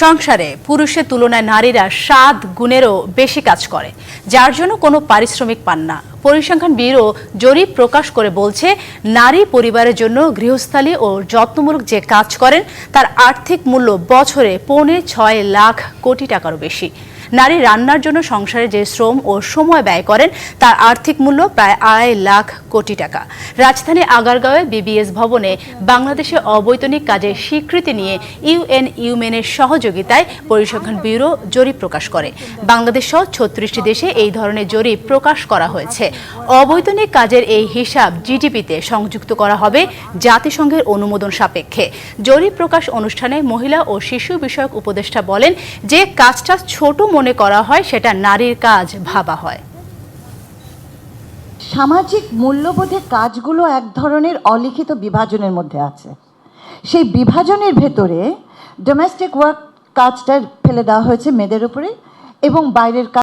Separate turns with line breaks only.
সংসারে পুরুষের তুলনায় নারীরা সাত গুণেরও বেশি কাজ করে, যার জন্য কোনো পারিশ্রমিক পান না। পরিসংখ্যান ব্যুরো জরিপ প্রকাশ করে বলছে, নারী পরিবারের জন্য গৃহস্থালী ও যত্নমূলক যে কাজ করেন, তার আর্থিক মূল্য বছরে পৌনে ছয় লাখ কোটি টাকারও বেশি। নারী রান্নার জন্য সংসারে যে শ্রম ও সময় ব্যয় করেন, তার আর্থিক মূল্য প্রায় আড়াই লাখ কোটি টাকা। রাজধানী আগারগাঁওয়ে বিবিএস ভবনে বাংলাদেশে অবৈতনিক কাজের স্বীকৃতি নিয়ে ইউএন ইউমেনের সহযোগিতায় পরিসংখ্যান ব্যুরো জরিপ প্রকাশ করে। বাংলাদেশ সহ ছত্রিশটি দেশে এই ধরনের জরিপ প্রকাশ করা হয়েছে। অবৈতনিক কাজের এই হিসাব জিডিপিতে সংযুক্ত করা হবে জাতিসংঘের অনুমোদন সাপেক্ষে। জরিপ প্রকাশ অনুষ্ঠানে মহিলা ও শিশু বিষয়ক উপদেষ্টা বলেন যে, কাজটা ছোট মনে করা হয় সেটা নারীর কাজ ভাবা হয়।
সামাজিক মূল্যবোধের কাজগুলো এক ধরনের অলিখিত বিভাজনের মধ্যে আছে। সেই বিভাজনের ভেতরে ডোমেস্টিক ওয়ার্ক কাজটা ফেলে দেওয়া হয়েছে মেয়েদের উপরে এবং বাইরের কাজ